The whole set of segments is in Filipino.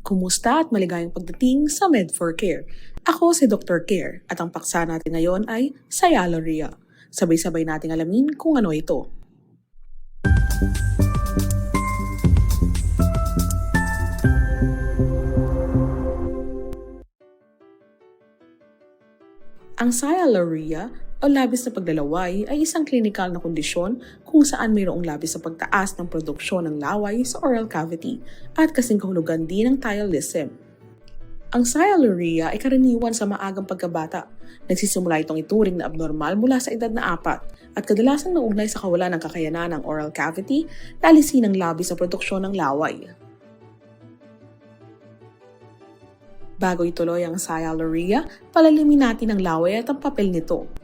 Kumusta at maligayang pagdating sa Med4Care. Ako si Dr. Care at ang paksa natin ngayon ay Cyaloria. Sabay-sabay nating alamin kung ano ito. Ang cyalorrhea o labis na paglalaway ay isang klinikal na kondisyon kung saan mayroong labis na pagtaas ng produksyon ng laway sa oral cavity at kasing kahulugan din ng thyroidism. Ang cyalorrhea ay karaniwan sa maagang pagkabata. Nagsisimula itong ituring na abnormal mula sa edad na apat at kadalasang naugnay sa kawalan ng kakayanan ng oral cavity na alisin ang labis na produksyon ng laway. Bago ituloy ang cyalorrhea, palalimin natin ang laway at ang papel nito.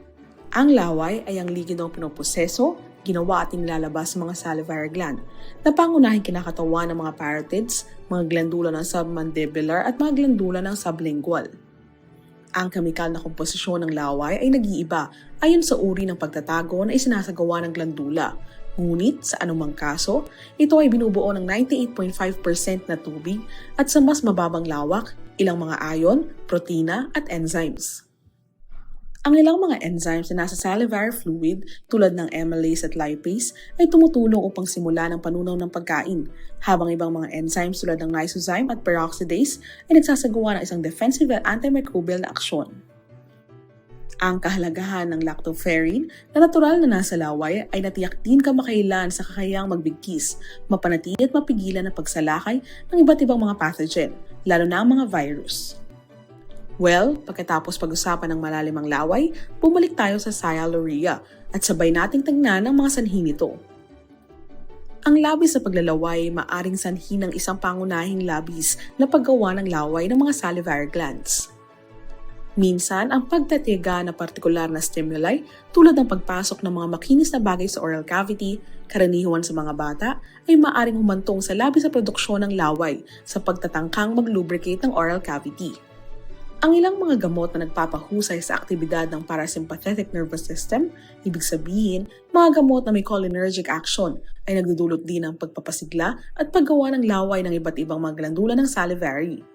Ang laway ay ang ligidong pinoproseso, ginawa at nilalabas sa mga salivary gland na pangunahing kinakatawan ng mga parotids, mga glandula ng submandibular at mga glandula ng sublingual. Ang kemikal na komposisyon ng laway ay nag-iiba ayon sa uri ng pagtatago na isinasagawa ng glandula. Ngunit sa anumang kaso, ito ay binubuo ng 98.5% na tubig at sa mas mababang lawak, ilang mga ayon, protina at enzymes. Ang ilang mga enzymes na nasa salivary fluid tulad ng amylase at lipase ay tumutulong upang simula ng panunaw ng pagkain, habang ibang mga enzymes tulad ng lysozyme at peroxidase ay nagsasagawa ng isang defensive at antimicrobial na aksyon. Ang kahalagahan ng lactoferrin na natural na nasa laway ay natiyak din kamakailan sa kakayang magbigkis, mapanatili at mapigilan ang pagsalakay ng iba't ibang mga pathogen, lalo na ang mga virus. Well, pagkatapos pag-usapan ng malalimang laway, bumalik tayo sa cyalorrhea at sabay nating tingnan ang mga sanhi nito. Ang labis sa paglalaway ay maaring sanhi ng isang pangunahing labis na paggawa ng laway ng mga salivary glands. Minsan, ang pagtatiyaga na partikular na stimuli tulad ng pagpasok ng mga makinis na bagay sa oral cavity, karaniwan sa mga bata, ay maaring humantong sa labis sa produksyon ng laway sa pagtatangkang mag-lubricate ng oral cavity. Ang ilang mga gamot na nagpapahusay sa aktibidad ng parasympathetic nervous system, ibig sabihin, mga gamot na may cholinergic action, ay nagdudulot din ng pagpapasigla at paggawa ng laway ng iba't ibang mga glandula ng salivary.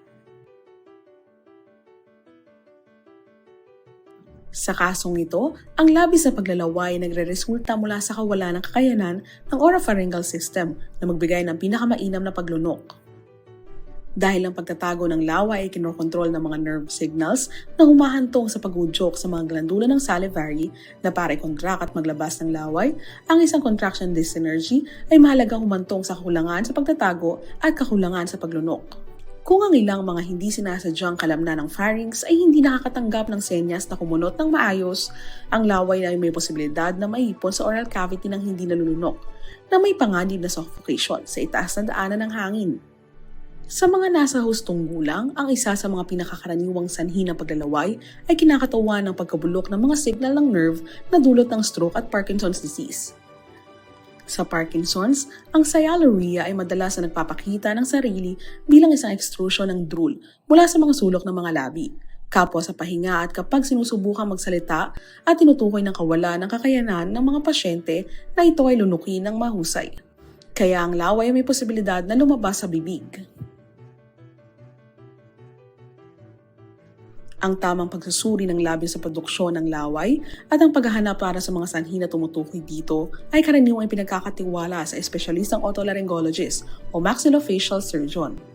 Sa kasong ito, ang labis na paglalaway ay nagre-resulta mula sa kawalan ng kakayanan ng oropharyngeal system na magbigay ng pinakamainam na paglunok. Dahil ang pagtatago ng laway ay kinokontrol ng mga nerve signals na humahantong sa pagudyok sa mga glandula ng salivary na para i-contract at maglabas ng laway, ang isang contraction dysenergy ay mahalagang humantong sa kakulangan sa pagtatago at kakulangan sa paglunok. Kung ang ilang mga hindi sinasadyang kalamnan ng pharynx ay hindi nakakatanggap ng senyas na kumunot ng maayos, ang laway ay may posibilidad na maipon sa oral cavity ng hindi nalulunok, na may panganib na suffocation sa itaas na daanan ng hangin. Sa mga nasa hustong gulang, ang isa sa mga pinakakaraniwang sanhi ng paglalaway ay kinakatawan ng pagkabulok ng mga signal ng nerve na dulot ng stroke at Parkinson's disease. Sa Parkinson's, ang cyalorrhea ay madalas na nagpapakita ng sarili bilang isang extrusion ng drool mula sa mga sulok ng mga labi, kapwa sa pahinga at kapag sinusubukang magsalita at tinutukoy ng kawalan ng kakayanan ng mga pasyente na ito ay lunukin ng mahusay. Kaya ang laway ay may posibilidad na lumabas sa bibig. Ang tamang pagsusuri ng labis sa produksyon ng laway at ang paghahanap para sa mga sanhi na tumutukoy dito ay karaniwang pinagkakatiwala sa espesyalistang otolaryngologist o maxillofacial surgeon.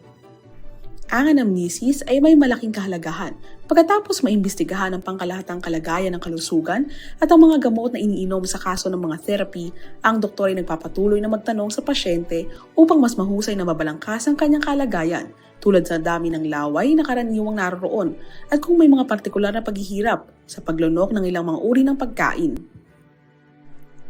Ang anamnesis ay may malaking kahalagahan pagkatapos maimbestigahan ang pangkalahatang kalagayan ng kalusugan at ang mga gamot na iniinom sa kaso ng mga therapy, ang doktor ay nagpapatuloy na magtanong sa pasyente upang mas mahusay na mabalangkas ang kanyang kalagayan tulad sa dami ng laway na karaniwang naroroon at kung may mga partikular na paghihirap sa paglunok ng ilang mga uri ng pagkain.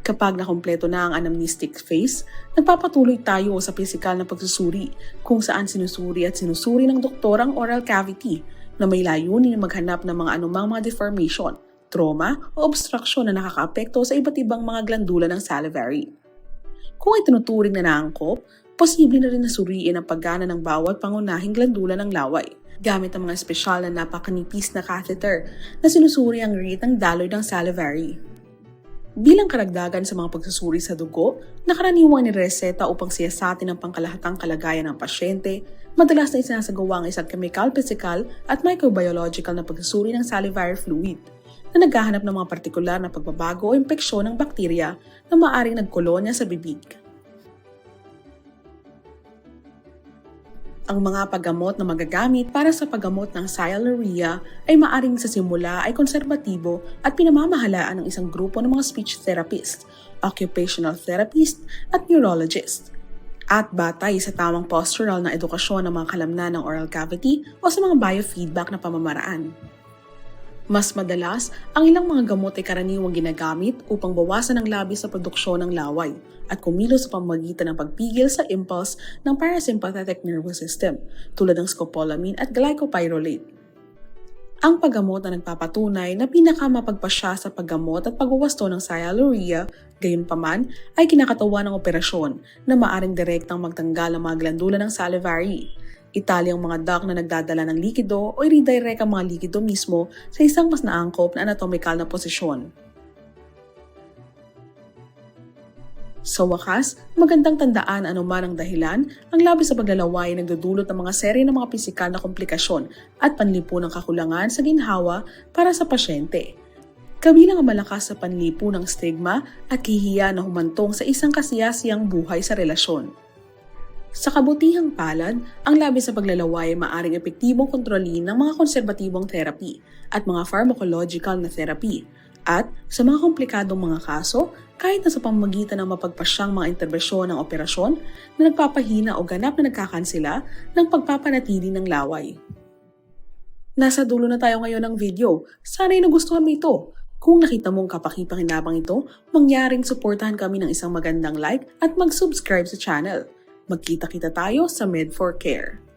Kapag nakompleto na ang anamnestic phase, nagpapatuloy tayo sa pisikal na pagsusuri kung saan sinusuri at sinusuri ng doktor ang oral cavity na may layunin na maghanap ng mga anumang mga deformation, trauma o obstruction na nakakaapekto sa iba't ibang mga glandula ng salivary. Kung ay tinuturing na naangkop, posible na rin nasuriin ang paggana ng bawat pangunahing glandula ng laway gamit ang mga espesyal na napakanipis na catheter na sinusuri ang rate ng daloy ng salivary. Bilang karagdagan sa mga pagsusuri sa dugo, nakaraniwang nireseta upang siyasatin ang pangkalahatang kalagayan ng pasyente, madalas na isinasagawa ang isang chemical, physical at microbiological na pagsusuri ng salivary fluid na naghahanap ng mga partikular na pagbabago o impeksyon ng bakterya na maaring nagkolonya sa bibig. Ang mga paggamot na magagamit para sa paggamot ng sialorrhea ay maaring sa simula ay konserbatibo at pinamamahalaan ng isang grupo ng mga speech therapist, occupational therapist at neurologist. At batay sa tamang postural na edukasyon ng mga kalamnan ng oral cavity o sa mga biofeedback na pamamaraan. Mas madalas, ang ilang mga gamot ay karaniwang ginagamit upang bawasan ang labi sa produksyon ng laway at kumilos sa pamamagitan ng pagpigil sa impulse ng parasympathetic nervous system tulad ng scopolamine at glycopyrrolate. Ang paggamot na nagpapatunay na pinakamapagpasya sa paggamot at pagwawasto ng sialorrhea, gayunpaman ay kinakatawan ng operasyon na maaring direktang magtanggal ang mga glandula ng salivary Itali ang mga duct na nagdadala ng likido o i-redirect ang mga likido mismo sa isang mas naangkop na anatomical na posisyon. Sa wakas, magandang tandaan anuman ang dahilan, ang labis sa paglalaway ay nagdudulot ng mga serye ng mga pisikal na komplikasyon at panlipo ng kakulangan sa ginhawa para sa pasyente. Kabilang ang malakas sa panlipo ng stigma at kihiya na humantong sa isang kasiyasiyang buhay sa relasyon. Sa kabutihang palad, ang labis sa paglalaway ay maaring epektibong kontrolin ng mga konserbatibong therapy at mga pharmacological na therapy. At sa mga komplikadong mga kaso, kahit na sa pamamagitan ng mapagpasyang mga interbensyon ng operasyon na nagpapahina o ganap na nagkakansila ng pagpapanatili ng laway. Nasa dulo na tayo ngayon ng video. Sana'y nagustuhan mo ito. Kung nakita mong kapakipakinabang ito, mangyaring suportahan kami ng isang magandang like at mag-subscribe sa channel. Magkita-kita tayo sa Med4Care.